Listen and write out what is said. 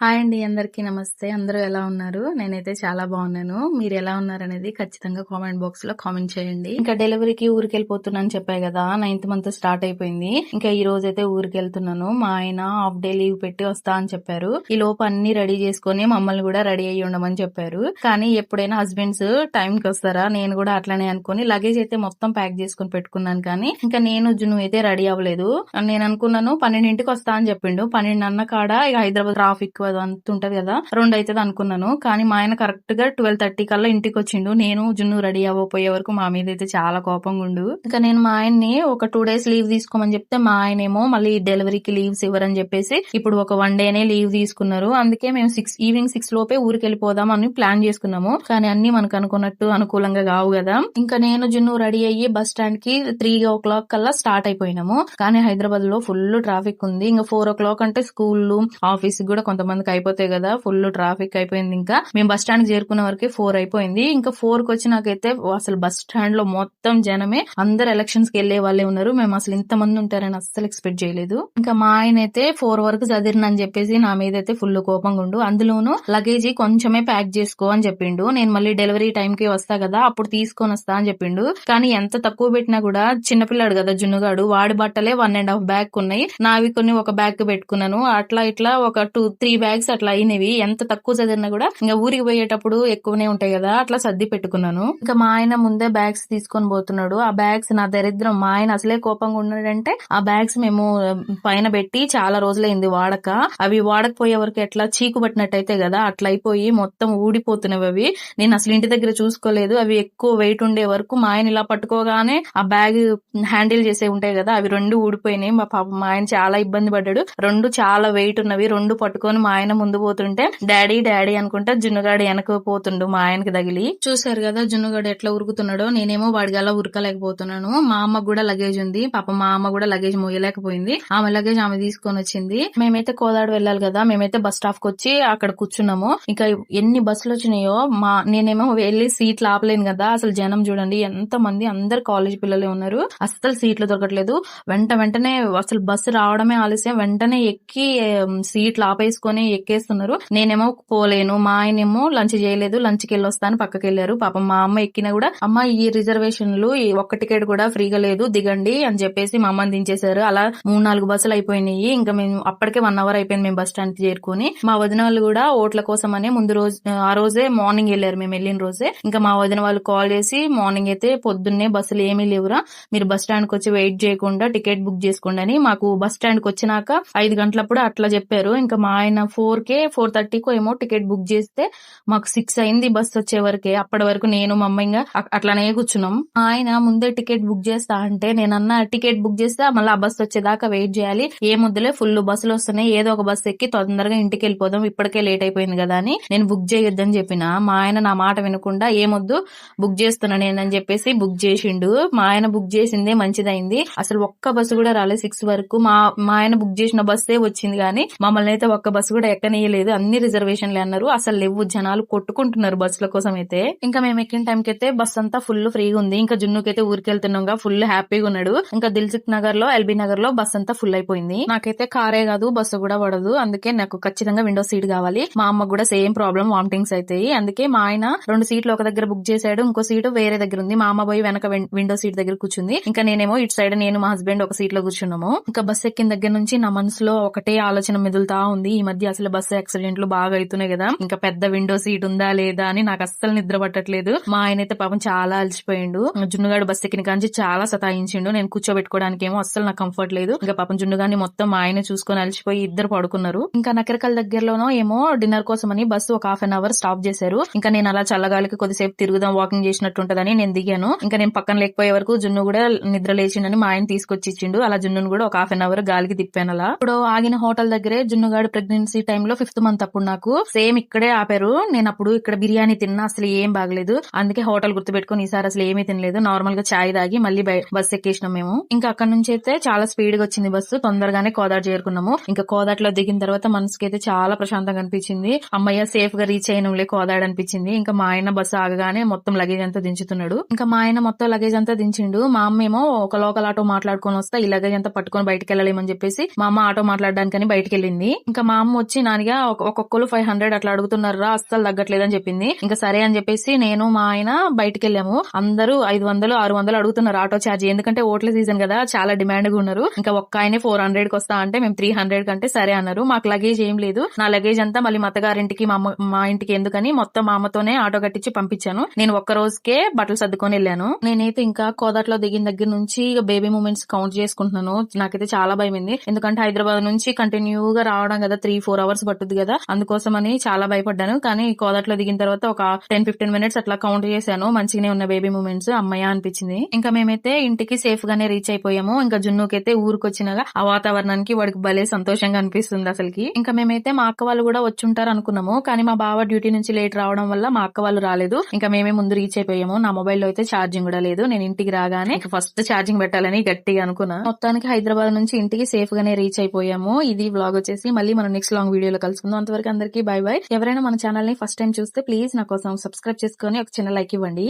Hi అండి అందరికీ నమస్తే. అందరూ ఎలా ఉన్నారు? నేనైతే చాలా బాగున్నాను. మీరు ఎలా ఉన్నారు అనేది ఖచ్చితంగా కామెంట్ బాక్స్లో కామెంట్ చేయండి. ఇంకా డెలివరీకి ఊరికి వెళ్ళిపోతున్నాను చెప్పాయి కదా నైన్త్ మంత్ స్టార్ట్ అయిపోయింది. ఇంకా ఈ రోజు అయితే ఊరికి వెళ్తున్నాను మా ఆయన హాఫ్ డే లీవ్ పెట్టి వస్తా అని చెప్పారు. ఈ లోపు అన్ని రెడీ చేసుకుని మమ్మల్ని కూడా రెడీ అయ్యి ఉండమని చెప్పారు. కానీ ఎప్పుడైనా హస్బెండ్స్ టైం కి వస్తారా? నేను కూడా అట్లనే అనుకుని లగేజ్ అయితే మొత్తం ప్యాక్ చేసుకుని పెట్టుకున్నాను కానీ ఇంకా నేను జున్ను అయితే రెడీ అవ్వలేదు. నేను అనుకున్నాను పన్నెండింటికి వస్తా అని చెప్పిండు. పన్నెండు అన్న కాడ ఇక హైదరాబాద్ ట్రాఫిక్ అది అంత కదా? రెండు అవుతుంది అనుకున్నాను. కానీ మా ఆయన కరెక్ట్గా ట్వెల్వ్ థర్టీ కల్లా ఇంటికి వచ్చిండు నేను జున్ను రెడీ అవ్వపోయే వరకు మా మీద అయితే చాలా కోపంగా ఉండు ఇంకా నేను మా ఆయన్ని ఒక టూ డేస్ లీవ్ తీసుకోమని చెప్తే మా ఆయన ఏమో మళ్ళీ డెలివరీకి లీవ్స్ ఇవ్వరని చెప్పేసి ఇప్పుడు ఒక వన్ డేనే లీవ్ తీసుకున్నారు. అందుకే మేము సిక్స్ ఈవినింగ్ సిక్స్ లోపే ఊరికి వెళ్ళిపోదాం అని ప్లాన్ చేసుకున్నాము. కానీ అన్ని మనకు అనుకున్నట్టు అనుకూలంగా కావు కదా. ఇంకా నేను జున్ను రెడీ అయ్యి బస్ స్టాండ్కి త్రీ ఓ క్లాక్ కల్లా స్టార్ట్ అయిపోయినాము. కానీ హైదరాబాద్లో ఫుల్ ట్రాఫిక్ ఉంది. ఇంకా ఫోర్ ఓ క్లాక్ అంటే స్కూల్ ఆఫీస్ కూడా కొంతమంది మందికి అయిపోతాయి కదా ఫుల్ ట్రాఫిక్ అయిపోయింది ఇంకా. మేము బస్ స్టాండ్ చేరుకున్న వరకే ఫోర్ అయిపోయింది. ఇంకా ఫోర్కి వచ్చినాకైతే అసలు బస్ స్టాండ్లో మొత్తం జనమే అందరు ఎలక్షన్స్కి వెళ్ళే వాళ్ళే ఉన్నారు. మేము అసలు ఇంత మంది ఉంటారని అస్సలు ఎక్స్పెక్ట్ చేయలేదు. ఇంకా మా ఆయన అయితే ఫోర్ వరకు చదిరినని చెప్పేసి నా మీద అయితే ఫుల్ కోపంగా ఉండు. అందులోను లగేజీ కొంచెమే ప్యాక్ చేసుకో అని చెప్పిండు. నేను మళ్ళీ డెలివరీ టైం కి వస్తా కదా అప్పుడు తీసుకొని వస్తా అని చెప్పిండు. కానీ ఎంత తక్కువ పెట్టినా కూడా చిన్నపిల్లాడు కదా జున్నుగాడు వాడి బట్టలే వన్ అండ్ హాఫ్ బ్యాగ్ ఉన్నాయి. నావి కొన్ని ఒక బ్యాగ్ పెట్టుకున్నాను. అట్లా ఇట్లా ఒక టూ త్రీ బ్యాగ్స్ అట్లా అయినవి ఎంత తక్కువ చదివినా కూడా ఇంకా ఊరికి పోయేటప్పుడు ఎక్కువనే ఉంటాయి కదా అట్లా సర్ది పెట్టుకున్నాను. ఇంకా మా ఆయన ముందే బ్యాగ్స్ తీసుకొని పోతున్నాడు. ఆ బ్యాగ్స్ నా దరిద్రం. మా ఆయన అసలే కోపంగా ఉన్నాడంటే ఆ బ్యాగ్స్ మేము పైన పెట్టి చాలా రోజులైంది వాడక. అవి వాడకపోయే వరకు ఎట్లా చీకు పట్టినట్టయితే కదా అట్లా అయిపోయి మొత్తం ఊడిపోతున్నవి అవి. నేను అసలు ఇంటి దగ్గర చూసుకోలేదు. అవి ఎక్కువ వెయిట్ ఉండే వరకు మా ఆయన ఇలా పట్టుకోగానే ఆ బ్యాగ్ హ్యాండిల్ చేసే ఉంటాయి కదా అవి రెండు ఊడిపోయినాయి. మా పాప మా ఆయన చాలా ఇబ్బంది పడ్డాడు. రెండు చాలా వెయిట్ ఉన్నవి రెండు పట్టుకొని మా ఆయన ముందు పోతుంటే డాడీ డాడీ అనుకుంటా జున్నుగాడు వెనక పోతుండు మా ఆయనకి తగిలి. చూసారు కదా జున్నుగాడు ఎట్లా ఉరుకుతున్నాడో. నేనేమో వాడికి అలా ఉరకలేకపోతున్నాను. మా అమ్మ కూడా లగేజ్ ఉంది. పాప మా అమ్మ కూడా లగేజ్ మోయలేకపోయింది. ఆమె లగేజ్ ఆమె తీసుకొని వచ్చింది. మేమైతే కోదాడు వెళ్ళాలి కదా. మేమైతే బస్ స్టాప్కి వచ్చి అక్కడ కూర్చున్నాము. ఇంకా ఎన్ని బస్సులు వచ్చినాయో మా నేనేమో వెళ్ళి సీట్లు ఆపలేను కదా. అసలు జనం చూడండి ఎంత మంది అందరు కాలేజ్ పిల్లలే ఉన్నారు. అస్సలు సీట్లు దొరకట్లేదు. వెంట వెంటనే అసలు బస్సు రావడమే ఆలస్యం. వెంటనే ఎక్కి సీట్లు ఆపేసుకొని ఎక్కేస్తున్నారు. నేనేమో పోలేను మా ఆయనేమో లంచ్ చేయలేదు లంచ్కి వెళ్ళి వస్తాను పక్కకి వెళ్ళారు పాపం మా అమ్మ ఎక్కినా కూడా అమ్మ ఈ రిజర్వేషన్లు ఈ ఒక్క టికెట్ కూడా ఫ్రీగా లేదు దిగండి అని చెప్పేసి మా అమ్మని దించేశారు. అలా మూడు నాలుగు బస్సులు అయిపోయినాయి. ఇంకా మేము అప్పటికే వన్ అవర్ అయిపోయింది మేము బస్ స్టాండ్ చేరుకుని. మా వదిన వాళ్ళు కూడా ఓట్ల కోసం అనే ముందు రోజు ఆ రోజే మార్నింగ్ వెళ్ళారు మేము వెళ్ళిన రోజే. ఇంకా మా వదిన వాళ్ళు కాల్ చేసి మార్నింగ్ అయితే పొద్దున్నే బస్సులు ఏమీ లేవురా మీరు బస్ స్టాండ్కి వచ్చి వెయిట్ చేయకుండా టికెట్ బుక్ చేసుకోండి అని మాకు బస్ స్టాండ్కి వచ్చినాక ఐదు గంటలప్పుడు అట్లా చెప్పారు. ఇంకా మా ఆయన ఫోర్ కే ఫోర్ థర్టీకో ఏమో టికెట్ బుక్ చేస్తే మాకు సిక్స్ అయింది బస్ వచ్చే వరకే. అప్పటి వరకు నేను మా అమ్మ ఇంకా అట్లానే కూర్చున్నాం. ఆయన ముందే టికెట్ బుక్ చేస్తా అంటే నేను అన్న టికెట్ బుక్ చేస్తే మళ్ళీ ఆ బస్ వచ్చేదాకా వెయిట్ చేయాలి. ఏ ముద్దలే ఫుల్ బస్సులు వస్తున్నాయి. ఏదో ఒక బస్ ఎక్కి తొందరగా ఇంటికి వెళ్ళిపోదాం. ఇప్పటికే లేట్ అయిపోయింది కదా అని నేను బుక్ చేయొద్దని చెప్పిన. మా ఆయన నా మాట వినకుండా ఏ బుక్ చేస్తున్నా నేనని చెప్పేసి బుక్ చేసిండు. మా ఆయన బుక్ చేసిందే మంచిదైంది. అసలు ఒక్క బస్సు కూడా రాలేదు సిక్స్ వరకు. మా మా ఆయన బుక్ చేసిన బస్సే వచ్చింది కానీ మమ్మల్ని అయితే ఒక్క బస్సు కూడా ఎక్కనీయలేదు. అన్ని రిజర్వేషన్లు అన్నారు. అసలు లేవు. జనాలు కొట్టుకుంటున్నారు బస్సుల కోసం అయితే ఇంకా మేము ఎక్కిన టైంకి అయితే బస్ అంతా ఫుల్ ఫ్రీగా ఉంది. ఇంకా జున్నుకైతే ఊరికి ఫుల్ హ్యాపీగా ఉన్నాడు. ఇంకా దిల్సుఖ్ నగర్లో ఎల్బీ నగర్లో బస్ అంతా ఫుల్ అయిపోయింది. నాకైతే కారే కాదు బస్సు కూడా పడదు. అందుకే నాకు ఖచ్చితంగా విండో సీట్ కావాలి. మా అమ్మ కూడా సేమ్ ప్రాబ్లం వామిటింగ్స్ అవుతాయి అందుకే మా ఆయన రెండు సీట్లు ఒక దగ్గర బుక్ చేశాడు. ఇంకో సీటు వేరే దగ్గర ఉంది. మా అమ్మ పోయి వెనక విండో సీట్ దగ్గర కూర్చుంది. ఇంకా నేనేమో ఇటు సైడ్ నేను మా హస్బెండ్ ఒక సీట్లో కూర్చున్నాము. ఇంకా బస్ ఎక్కిన దగ్గర నుంచి నా మనసులో ఒకటే ఆలోచన మెదులుతా ఉంది. ఈ మధ్య అసలు బస్సు యాక్సిడెంట్లు బాగా అవుతున్నాయి కదా. ఇంకా పెద్ద విండో సీట్ ఉందా లేదా అని నాకు అస్సలు నిద్ర పట్టట్లేదు. మా ఆయన అయితే పాపం చాలా అలసిపోయిండు. జున్నుగాడు బస్సు ఎక్కిన కాంచి చాలా సతాయించిండు. నేను కూర్చోబెట్టుకోవడానికి ఏమో అస్సలు నాకు కంఫర్ట్ లేదు. ఇంకా పాపం జున్నుగాన్ని మొత్తం మా ఆయన చూసుకొని అలసిపోయి ఇద్దరు పడుకున్నారు. ఇంకా నకరకల్ దగ్గరలోనో ఏమో డిన్నర్ కోసం అని బస్సు ఒక హాఫ్ అన్ అవర్ స్టాప్ చేశారు. ఇంకా నేను అలా చల్లగాలికి కొద్దిసేపు తిరుగుదాం వాకింగ్ చేసినట్టు ఉంటదని నేను దిగాను. ఇంకా నేను పక్కన లేకపోయే వరకు జున్ను కూడా నిద్ర లేచిండని మా ఆయన తీసుకొచ్చి ఇచ్చిండు. అలా జున్నును కూడా ఒక హాఫ్ అన్ అవర్ గాలికి తిప్పాను అలా. ఇప్పుడు ఆగిన హోటల్ దగ్గరే జున్నుగాడు ప్రెగ్నెన్సీ టైంలో ఫిఫ్త్ మంత్ అప్పుడు నాకు సేమ్ ఇక్కడే ఆపారు. నేను అప్పుడు ఇక్కడ బిర్యానీ తిన్నా అసలు ఏం బాగలేదు. అందుకే హోటల్ గుర్తుపెట్టుకుని ఈసారి అసలు ఏమీ తినలేదు. నార్మల్గా చాయ్ తాగి మళ్ళీ బస్ ఎక్కేసినాం మేము. ఇంకా అక్కడ నుంచి అయితే చాలా స్పీడ్గా వచ్చింది బస్సు తొందరగానే కోదాట్ చేరుకున్నాము. ఇంకా కోదాట్లో దిగిన తర్వాత మనసుకి అయితే చాలా ప్రశాంతంగా అనిపించింది. అమ్మయ్య సేఫ్గా రీచ్ అయినంలే కోదాడ్ అనిపించింది. ఇంకా మా ఆయన బస్సు ఆగగానే మొత్తం లగేజ్ అంతా దించుతున్నాడు. ఇంకా మా ఆయన మొత్తం లగేజ్ అంతా దించిండు. మా అమ్మ ఏమో ఒక లోకల్ ఆటో మాట్లాడుకొని వస్తా ఈ లగేజ్ అంతా పట్టుకొని బయటకు వెళ్ళలేమని చెప్పేసి మా అమ్మ ఆటో మాట్లాడడానికని బయటకు వెళ్ళింది. ఇంకా మా అమ్మ వచ్చి నానిగా ఒక్కొక్కరు ఫైవ్ హండ్రెడ్ అట్లా అడుగుతున్నారు రా అస్సలు తగ్గట్లేదని చెప్పింది. ఇంకా సరే అని చెప్పేసి నేను మా ఆయన బయటికి వెళ్ళాము అందరూ ఐదు వందలు ఆరు వందలు అడుగుతున్నారు ఆటో ఛార్జ్ ఎందుకంటే ఓట్ల సీజన్ కదా చాలా డిమాండ్గా ఉన్నారు. ఇంకా ఒక్క ఆయనే ఫోర్ హండ్రెడ్కి వస్తా అంటే మేము త్రీ హండ్రెడ్ కంటే సరే అన్నారు. మాకు లగేజ్ ఏం లేదు. నా లగేజ్ అంతా మళ్ళీ మా అత్తగారింటికి మా అమ్మ మా ఇంటికి ఎందుకని మొత్తం మా అమ్మతోనే ఆటో కట్టించి పంపించాను. నేను ఒక్క రోజుకే బట్టలు సర్దుకొని వెళ్ళాను. నేనైతే ఇంకా కోదాట్లో దిగిన దగ్గర నుంచి బేబీ మూమెంట్స్ కౌంట్ చేసుకుంటున్నాను. నాకైతే చాలా భయమైంది. ఎందుకంటే హైదరాబాద్ నుంచి కంటిన్యూగా రావడం కదా త్రీ ఫోర్ అవర్స్ పట్టుద్ది కదా. అందుకోసమని చాలా భయపడ్డాను. కానీ కోదట్లో దిగిన తర్వాత ఒక టెన్ ఫిఫ్టీన్ మినిట్స్ అట్లా కౌంట్ చేశాను. మంచిగానే ఉన్న బేబీ మూమెంట్స్ అమ్మయ్య అనిపించింది. ఇంకా మేమైతే ఇంటికి సేఫ్ గానే రీచ్ అయిపోయాము. ఇంకా జున్నుకైతే ఊరికొచ్చినగా ఆ వాతావరణానికి వాడికి భలే సంతోషంగా అనిపిస్తుంది అసలుకి. ఇంకా మేమైతే మా అక్క వాళ్ళు కూడా వచ్చుంటారు అనుకున్నాము కానీ మా బావ డ్యూటీ నుంచి లేట్ రావడం వల్ల మా అక్క వాళ్ళు రాలేదు. ఇంకా మేమే ముందు రీచ్ అయిపోయాము. నా మొబైల్లో అయితే ఛార్జింగ్ కూడా లేదు. నేను ఇంటికి రాగానే ఫస్ట్ ఛార్జింగ్ పెట్టాలని గట్టిగా అనుకున్నా. మొత్తానికి హైదరాబాద్ నుంచి ఇంటికి సేఫ్ గానే రీచ్ అయిపోయాము. ఇది వ్లాగ్ వచ్చేసి మళ్ళీ మనం నెక్స్ట్ లాంగ్ వీడియోలో కలుసుకుందాం. అంతవరకు అందరికీ బై బై ఎవరైనా మన ఛానల్ని ఫస్ట్ టైం చూస్తే ప్లీజ్ నా కోసం సబ్స్క్రైబ్ చేసుకొని ఒక చిన్న లైక్ ఇవ్వండి.